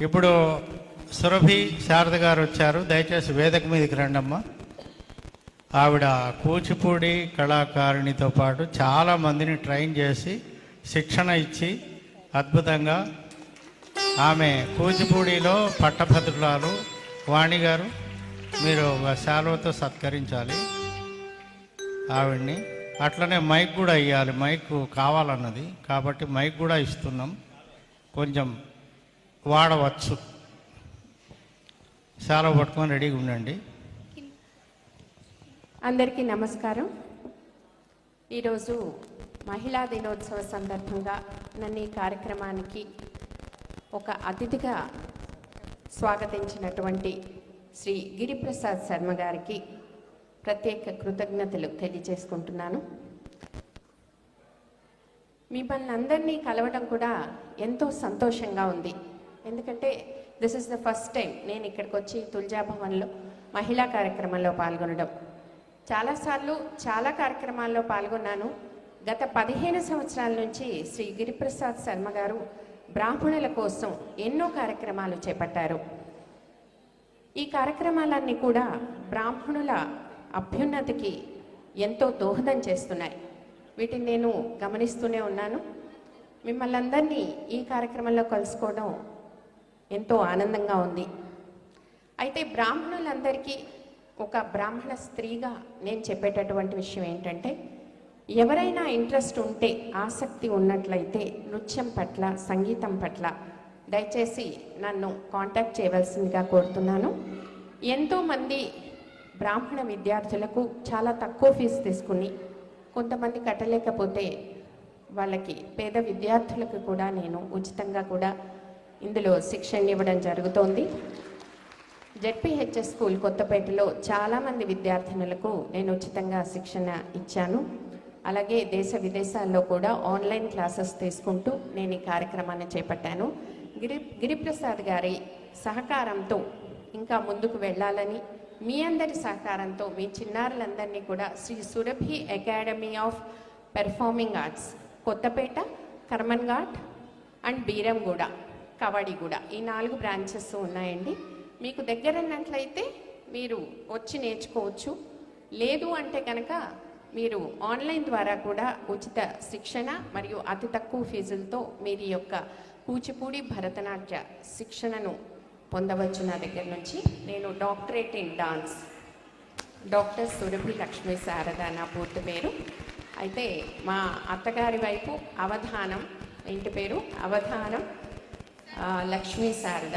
ఇప్పుడు సురభి శారద గారు వచ్చారు. దయచేసి వేదిక మీదకి రండమ్మా. ఆవిడ కూచిపూడి కళాకారిణితో పాటు చాలా మందిని ట్రైన్ చేసి శిక్షణ ఇచ్చి అద్భుతంగా ఆమె కూచిపూడిలో పట్టభద్రురాలు వాణి గారు మీరు శాలువతో సత్కరించాలి ఆవిడ్ని. అట్లనే మైక్ కూడా ఇవ్వాలి మైక్ కావాలన్నది. కాబట్టి మైక్ కూడా ఇస్తున్నాం. కొంచెం వాడవచ్చు. శాలువ పట్టుకొని రెడీగా ఉండండి. అందరికీ నమస్కారం. ఈరోజు మహిళా దినోత్సవ సందర్భంగా నన్ను ఈ కార్యక్రమానికి ఒక అతిథిగా స్వాగతించినటువంటి శ్రీ గిరిప్రసాద్ శర్మ గారికి ప్రత్యేక కృతజ్ఞతలు తెలియజేసుకుంటున్నాను. మిమ్మల్ని అందరినీ కలవడం కూడా ఎంతో సంతోషంగా ఉంది. ఎందుకంటే this is the first time నేను ఇక్కడికి వచ్చి తులజాభవన్లో మహిళా కార్యక్రమంలో పాల్గొనడం. చాలాసార్లు చాలా కార్యక్రమాల్లో పాల్గొన్నాను. గత పదిహేను సంవత్సరాల నుంచి శ్రీ గిరిప్రసాద్ శర్మ గారు బ్రాహ్మణుల కోసం ఎన్నో కార్యక్రమాలు చేపట్టారు. ఈ కార్యక్రమాలన్నీ కూడా బ్రాహ్మణుల అభ్యున్నతికి ఎంతో దోహదం చేస్తున్నాయి. వీటిని నేను గమనిస్తూనే ఉన్నాను. మిమ్మల్ని అందరినీ ఈ కార్యక్రమంలో కలుసుకోవడం ఎంతో ఆనందంగా ఉంది. అయితే బ్రాహ్మణులందరికీ ఒక బ్రాహ్మణ స్త్రీగా నేను చెప్పేటటువంటి విషయం ఏంటంటే ఎవరైనా ఇంట్రెస్ట్ ఉంటే ఆసక్తి ఉన్నట్లయితే నృత్యం పట్ల సంగీతం పట్ల దయచేసి నన్ను కాంటాక్ట్ చేయవలసిందిగా కోరుతున్నాను. ఎంతోమంది బ్రాహ్మణ విద్యార్థులకు చాలా తక్కువ ఫీజు తీసుకుని కొంతమంది కట్టలేకపోతే వాళ్ళకి పేద విద్యార్థులకు కూడా నేను ఉచితంగా కూడా ఇందులో శిక్షణ ఇవ్వడం జరుగుతోంది. జెడ్పీహెచ్ఎస్ స్కూల్ కొత్తపేటలో చాలామంది విద్యార్థినులకు నేను ఉచితంగా శిక్షణ ఇచ్చాను. అలాగే దేశ విదేశాల్లో కూడా ఆన్లైన్ క్లాసెస్ తీసుకుంటూ నేను ఈ కార్యక్రమాన్ని చేపట్టాను. గిరి గిరిప్రసాద్ గారి సహకారంతో ఇంకా ముందుకు వెళ్ళాలని మీ అందరి సహకారంతో మీ చిన్నారులందరినీ కూడా Shri Surabhi academy of performing arts Kothapeta Karmanghat and Beeramguda Kavadiguda ఈ నాలుగు బ్రాంచెస్ ఉన్నాయండి. మీకు దగ్గర ఉన్నట్లయితే మీరు వచ్చి నేర్చుకోవచ్చు. లేదు అంటే కనుక మీరు ఆన్లైన్ ద్వారా కూడా ఉచిత శిక్షణ మరియు అతి తక్కువ ఫీజులతో మీరు యొక్క కూచిపూడి భరతనాట్య శిక్షణను పొందవచ్చు నా దగ్గర నుంచి. నేను doctorate in dance. Doctor Surabhi Lakshmi Sharada నా పూర్తి పేరు. అయితే మా అత్తగారి వైపు అవధానం ఇంటి పేరు అవధానం. లక్ష్మీ శారద.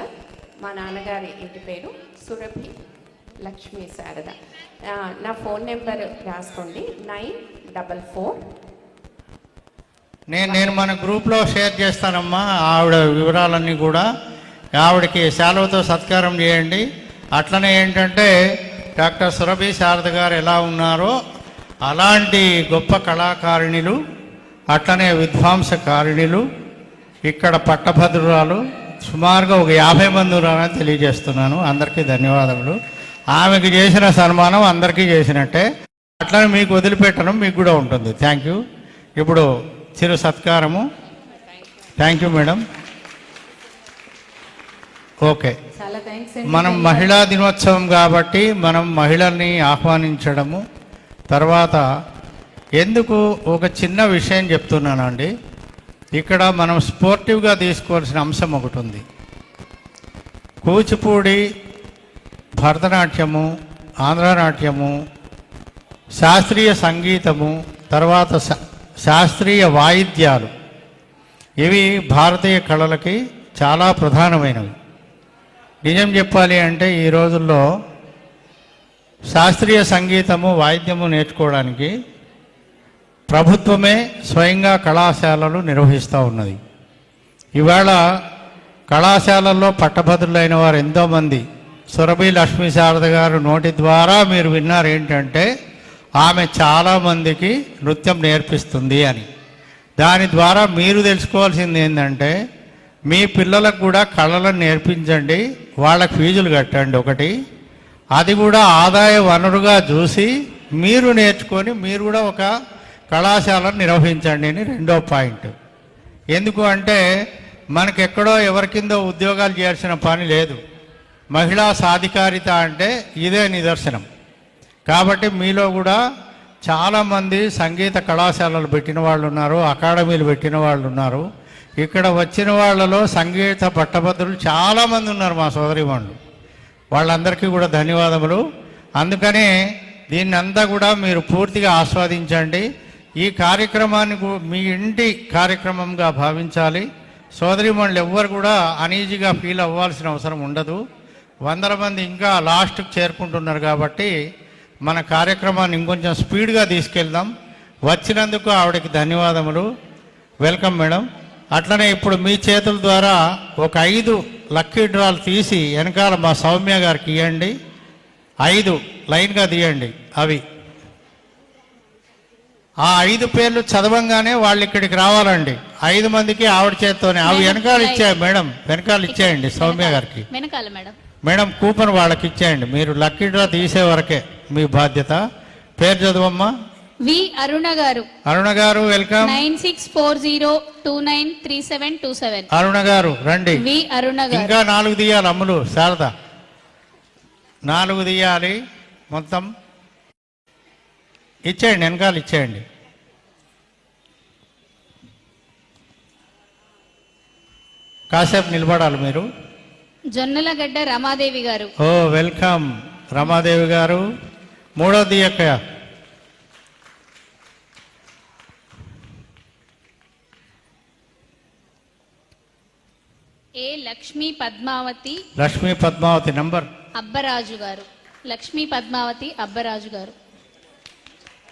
మా నాన్నగారి ఇంటి పేరు సురభి లక్ష్మీ శారద. నా ఫోన్ నెంబర్ రాసుకోండి. Nine double four. నేను నేను మన గ్రూప్లో షేర్ చేస్తానమ్మా ఆవిడ వివరాలన్నీ కూడా. ఆవిడకి సెలవుతో సత్కారం చేయండి. అట్లనే ఏంటంటే డాక్టర్ సురభి శారద గారు ఎలా ఉన్నారో అలాంటి గొప్ప కళాకారిణులు అట్లనే విద్వాంసకారిణులు ఇక్కడ పట్టభద్రురాలు సుమారుగా ఒక యాభై మంది ఉన్నారని తెలియజేస్తున్నాను. అందరికీ ధన్యవాదములు. ఆమెకు చేసిన సన్మానం అందరికీ చేసినట్టే. అట్లనే మీకు వదిలిపెట్టడం మీకు కూడా ఉంటుంది. థ్యాంక్ యూ ఇప్పుడు చిరు సత్కారము. థ్యాంక్ యూ మేడం ఓకే మనం మహిళా దినోత్సవం కాబట్టి మనం మహిళల్ని ఆహ్వానించడము. తర్వాత ఎందుకు ఒక చిన్న విషయం చెప్తున్నానండి. ఇక్కడ మనం స్పోర్టివ్గా తీసుకోవాల్సిన అంశం ఒకటి ఉంది కూచిపూడి భరతనాట్యము ఆంధ్రనాట్యము శాస్త్రీయ సంగీతము తర్వాత శా- శాస్త్రీయ వాయిద్యాలు. ఇవి భారతీయ కళలకి చాలా ప్రధానమైనవి. నిజం చెప్పాలి అంటే ఈ రోజుల్లో శాస్త్రీయ సంగీతము వాయిద్యము నేర్చుకోవడానికి ప్రభుత్వమే స్వయంగా కళాశాలలు నిర్వహిస్తూ ఉన్నది. ఇవాళ కళాశాలల్లో పట్టభద్రులైన వారు ఎంతోమంది. సురభి లక్ష్మీ శారద గారు నోటి ద్వారా మీరు విన్నారు ఏంటంటే ఆమె చాలామందికి నృత్యం నేర్పిస్తుంది అని. దాని ద్వారా మీరు తెలుసుకోవాల్సింది ఏంటంటే మీ పిల్లలకు కూడా కళలను నేర్పించండి వాళ్ళకి ఫీజులు కట్టండి ఒకటి. అది కూడా ఆదాయ వనరుగా చూసి మీరు నేర్చుకొని మీరు కూడా ఒక కళాశాలను నిర్వహించండి అని రెండో పాయింట్. ఎందుకు అంటే మనకెక్కడో ఎవరికిందో ఉద్యోగాలు చేయాల్సిన పని లేదు. మహిళా సాధికారిత అంటే ఇదే నిదర్శనం. కాబట్టి మీలో కూడా చాలామంది సంగీత కళాశాలలు పెట్టిన వాళ్ళు ఉన్నారు అకాడమీలు పెట్టిన వాళ్ళు ఉన్నారు. ఇక్కడ వచ్చిన వాళ్ళలో సంగీత పట్టభద్రులు చాలామంది ఉన్నారు మా సోదరి వాళ్ళు. వాళ్ళందరికీ కూడా ధన్యవాదములు. అందుకనే దీన్ని అంతా కూడా మీరు పూర్తిగా ఆస్వాదించండి. ఈ కార్యక్రమాన్ని మీ ఇంటి కార్యక్రమంగా భావించాలి. సోదరిమణులు ఎవ్వరు కూడా అనీజీగా ఫీల్ అవ్వాల్సిన అవసరం ఉండదు. వందల మంది ఇంకా లాస్ట్కి చేరుకుంటున్నారు కాబట్టి మన కార్యక్రమాన్ని ఇంకొంచెం స్పీడ్గా తీసుకెళ్దాం. వచ్చినందుకు ఆవిడకి ధన్యవాదములు. Welcome madam. అట్లనే ఇప్పుడు మీ చేతుల ద్వారా ఒక ఐదు లక్కీ డ్రాలు తీసి వెనకాల మా సౌమ్య గారికి ఇవ్వండి ఐదు లైన్గా తీయండి అవి. ఆ ఐదు పేర్లు చదవంగానే వాళ్ళు ఇక్కడికి రావాలండి. ఐదు మందికి ఆవిడ చేత్తోనే. అవి వెనకాల ఇచ్చాయి మేడం వెనకాల ఇచ్చేయండి సౌమ్య గారికి. వెనకాల మేడం. మేడం కూపన్ వాళ్ళకి ఇచ్చేయండి. మీరు లక్కీ డ్రా తీసే వరకే మీ బాధ్యత. పేరు చదవమ్మా. వి Aruna garu. Aruna garu welcome. Nine six four zero two nine three seven two seven. Aruna garu రండి. వి అరుణ గారు. ఇంకా నాలుగు తీయాలి అమ్ములు శారద. నాలుగు తీయాలి మొత్తం. ఇచ్చేయండి వెనకాల ఇచ్చేయండి. కాసేపు నిలబడాలి మీరు. జొన్నలగడ్డ రమాదేవి గారు. ఓ వెల్కమ్ రమాదేవి గారు. మూడో దియక్క ఏ లక్ష్మీ పద్మావతి? లక్ష్మీ పద్మావతి నంబర్. అబ్బరాజు గారు. లక్ష్మీ పద్మావతి అబ్బరాజు గారు.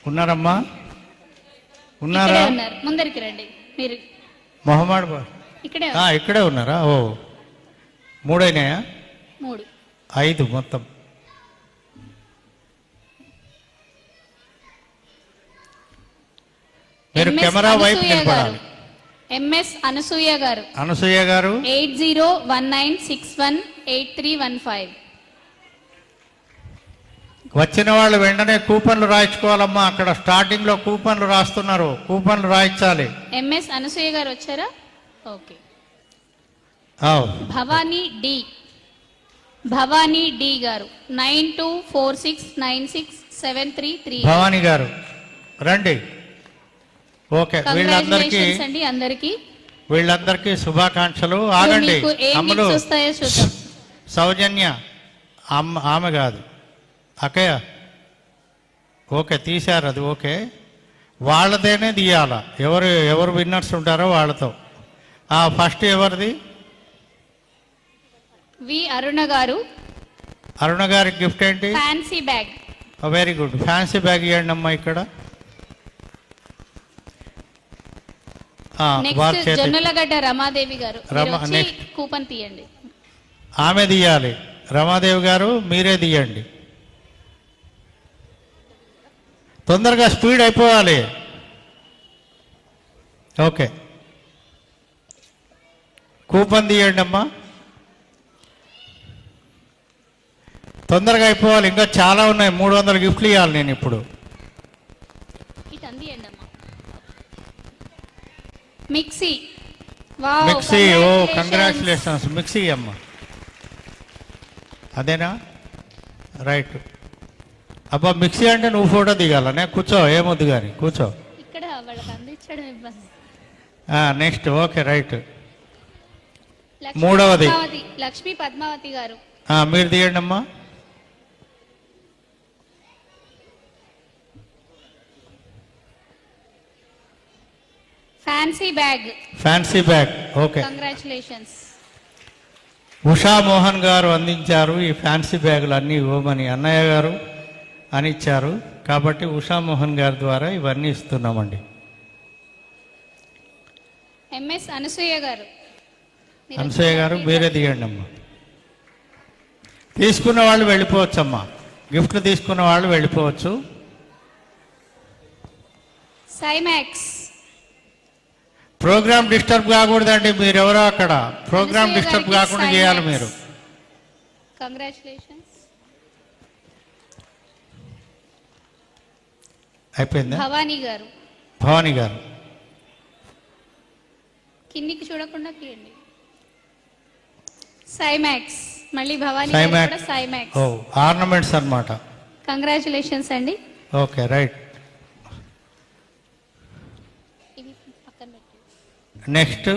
ఉన్నారమ్మా? ఉన్నారా? ముందరికి రండి. మీరు మొహమ్మద్ బా- ఇక్కడే ఇక్కడే ఉన్నారా? ఓ. మూడైనాయా? మూడు. ఐదు మొత్తం. మీరు కెమెరా వైపు నిలబడాలి. MS Anasuya garu. Anasuya garu. Eight zero one nine six one eight three one five. వచ్చిన వాళ్ళు వెంటనే కూపన్లు రాయించుకోవాలమ్మా. అక్కడ స్టార్టింగ్లో కూపన్లు రాస్తున్నారు. కూపన్లు రాయించాలి. ఎంఎస్ అనసూయ గారు వచ్చారా? Okay. Bhavani D. Bhavani D garu. Nine two four six nine six seven three three. Bhavani garu. రండి. ఓకే. వీళ్ళందరికీ అండి అందరికి. వీళ్ళందరికీ శుభాకాంక్షలు. ఆగండి. చూద్దాం. సౌజన్య. ఆమె కాదు. అక్కయ్య ఓకే తీశారు అది ఓకే. వాళ్ళదేనే తీయాల. ఎవరు ఎవరు విన్నర్స్ ఉంటారో వాళ్ళతో. ఆ, ఫస్ట్ ఎవరిది? వి అరుణ గారు. అరుణ గారికి గిఫ్ట్ ఏంటి? Fancy bag. Very good. Fancy bag ఇవ్వండి అమ్మా ఇక్కడ. జొన్నలగడ్డ రమాదేవి గారు. కూపన్ తీయండి. ఆమె తీయాలి. రమాదేవి గారు మీరే తీయండి. తొందరగా స్పీడ్ అయిపోవాలి. ఓకే. కూపన్ తీయండి అమ్మా. తొందరగా అయిపోవాలి. ఇంకా చాలా ఉన్నాయి. మూడు వందల గిఫ్ట్లు ఇవ్వాలి నేను ఇప్పుడు. మిక్సీ. మిక్సీ. ఓ. కంగ్రాచులేషన్స్ మిక్సీ అమ్మ. అదేనా? రైట్. అబ్బా మిక్సీ అంటే నువ్వు ఫోటో దిగాలనే కూర్చో ఏమొద్దు కానీ కూర్చో. ఇక్కడ వాళ్ళకి అందించడం ఇబ్బంది. నెక్స్ట్. Okay right. మూడవది. లక్ష్మీ పద్మావతి గారు. మీరు తీయండి అమ్మా. Fancy bag fancy bag okay congratulations Usha Mohan garu అందించారు ఈ ఫ్యాన్సీ బ్యాగులు అన్నీ ఇవ్వమని. అన్నయ్య గారు అని ఇచ్చారు. కాబట్టి ఉషా మోహన్ గారి ద్వారా ఇవన్నీ ఇస్తున్నామండి. ఎంఎస్ అనసూయ గారు. మీరు అనసూయ గారు మీరే తీయండి అమ్మా. తీసుకున్న వాళ్ళు వెళ్ళిపోవచ్చు అమ్మా గిఫ్ట్లు తీసుకున్న వాళ్ళు వెళ్ళిపోవచ్చు. సైమాక్స్. ప్రోగ్రామ్ డిస్టర్బ్ కాకూడదండి మీరు ఎవరో అక్కడ. ప్రోగ్రామ్ డిస్టర్బ్ కాకుండా చేయాలి. మీరు. కంగ్రాచులేషన్స్ అయిపోయిందా? భవానీ గారు. భవానీ గారు. కిందికి చూడకుండా తీయండి. సైమాక్స్ మళ్ళీ భవానీ గారు సైమాక్ కూడా సైమాక్స్ ఓ ఆర్నమెంట్స్ అన్నమాట. కంగ్రాచులేషన్స్ అండి. Okay right. నెక్స్ట్.